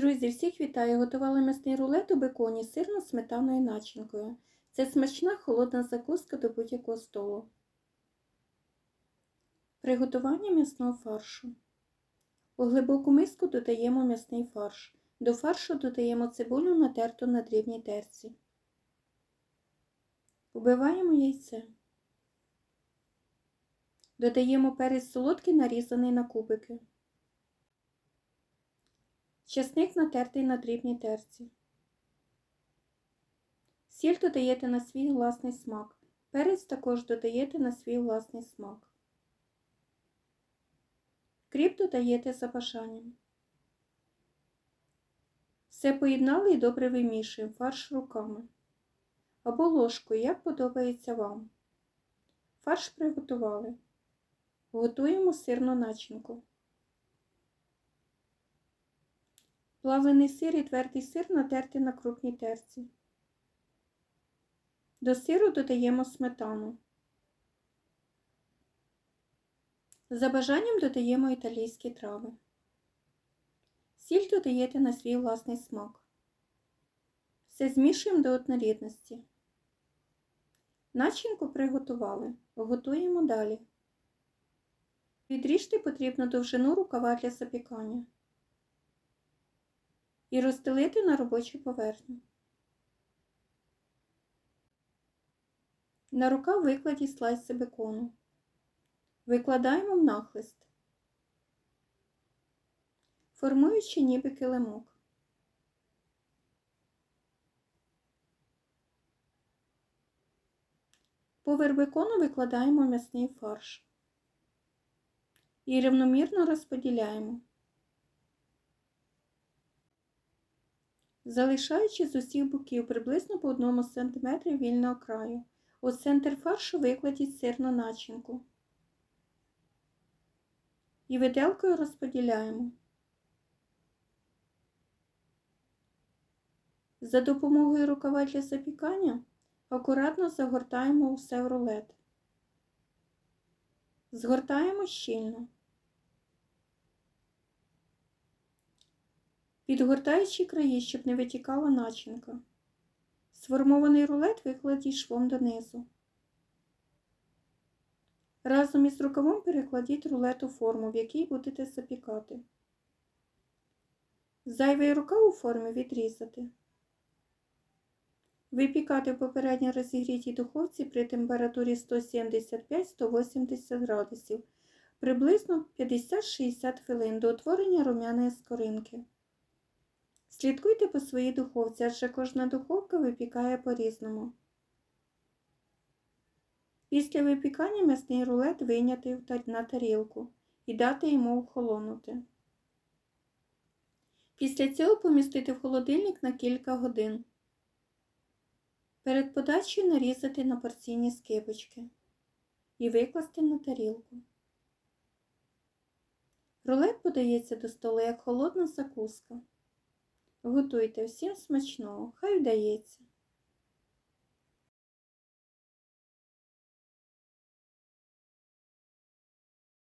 Друзі, всіх вітаю! Готували м'ясний рулет у беконі з сирно-сметаною начинкою. Це смачна холодна закуска до будь-якого столу. Приготування м'ясного фаршу. У глибоку миску додаємо м'ясний фарш. До фаршу додаємо цибулю натерту на дрібній терці. Убиваємо яйце. Додаємо перець солодкий нарізаний на кубики. Чесник натертий на дрібній терці. Сіль додаєте на свій власний смак. Перець також додаєте на свій власний смак. Кріп додаєте за бажанням. Все поєднали і добре вимішуємо фарш руками або ложкою, як подобається вам. Фарш приготували. Готуємо сирну начинку. Плавлений сир і твердий сир натерти на крупній терці. До сиру додаємо сметану. За бажанням додаємо італійські трави. Сіль додаєте на свій власний смак. Все змішуємо до однорідності. Начинку приготували. Готуємо далі. Відріжте потрібну довжину рукава для запікання і розстелити на робочу поверхню. На рукав викладіть слайси бекону. Викладаємо в нахлист, формуючи ніби килимок. Поверх бекону викладаємо м'ясний фарш і рівномірно розподіляємо. Залишаючи з усіх боків приблизно по 1 см вільного краю. У центр фаршу викладіть сирну начинку. І виделкою розподіляємо. За допомогою рукава для запікання акуратно загортаємо усе в рулет. Згортаємо щільно. Підгортаючи краї, щоб не витікала начинка. Сформований рулет викладіть швом донизу. Разом із рукавом перекладіть рулет у форму, в якій будете запікати. Зайвий рукав у формі відрізати. Випікати в попередньо розігрітій духовці при температурі 175-180 градусів приблизно 50-60 хвилин до утворення рум'яної скоринки. Слідкуйте по своїй духовці, адже кожна духовка випікає по-різному. Після випікання м'ясний рулет вийняти на тарілку і дати йому охолонути. Після цього помістити в холодильник на кілька годин. Перед подачею нарізати на порційні скибочки і викласти на тарілку. Рулет подається до столу як холодна закуска. Готуйте всім смачного, хай вдається.